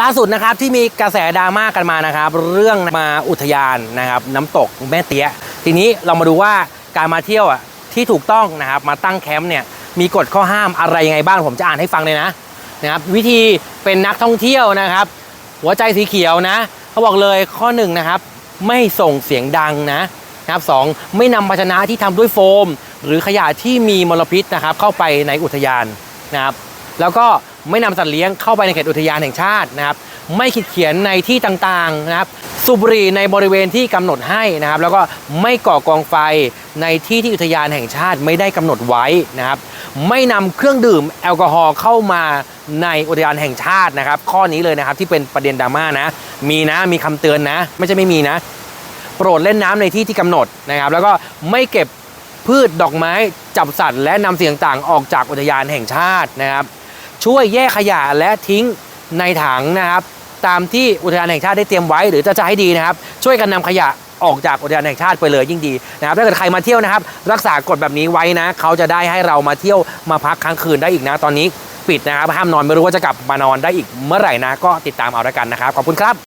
ล่าสุดนะครับที่มีกระแสดราม่ากันมานะครับ เรื่องมาอุทยานนะครับ น้ำตกแม่เตี้ย ทีนี้เรามาดูว่าการมาเที่ยวอะที่ถูกต้องนะครับมาตั้งแคมป์เนี่ยมีกฎข้อห้ามอะไรยังไงบ้างผมจะอ่านให้ฟังเลยนะนะครับวิธีเป็นนักท่องเที่ยวนะครับ หัวใจสีเขียวนะเขาบอกเลยข้อหนึ่งนะครับ ไม่ส่งเสียงดังนะนะครับสองไม่นำภาชนะที่ทำด้วยโฟม หรือขยะที่มีมลพิษนะครับ เข้าไปในอุทยานนะครับ แล้วก็ไม่นำสัตว์เลี้ยงเข้าไปในเขตอุทยานแห่งชาตินะครับ ไม่ขีดเขียนในที่ต่างๆนะครับสูบบุหรี่ในบริเวณที่กำหนดให้นะครับ แล้วก็ไม่ก่อกองไฟในที่ที่อุทยานแห่งชาติไม่ได้กำหนดไว้นะครับ ไม่นำเครื่องดื่มแอลกอฮอล์เข้ามาในอุทยานแห่งชาตินะครับ ข้อนี้เลยนะครับที่เป็นประเด็นดราม่านะ มีนะมีคำเตือนนะ ไม่ใช่ไม่มีนะ โปรดเล่นน้ำในที่ที่กำหนดนะครับ แล้วก็ไม่เก็บพืชดอกไม้จับสัตว์และนำเสียงต่างออกจากอุทยานแห่งชาตินะครับ ช่วยแยกขยะและทิ้งในถังนะครับ ตามที่อุทยานแห่งชาติได้เตรียมไว้ หรือจะจะให้ดีนะครับ ช่วยกันนำขยะออกจากอุทยานแห่งชาติไปเลยยิ่งดีนะครับถ้าเกิดใครมาเที่ยวนะครับ รักษากฎแบบนี้ไว้นะ เขาจะได้ให้เรามาเที่ยวมาพักค้างคืนได้อีกนะตอนนี้ปิดนะครับห้ามนอนไม่รู้ว่าจะกลับมานอนได้อีกเมื่อไหร่นะ ก็ติดตามเอาแล้วกันนะครับขอบคุณครับ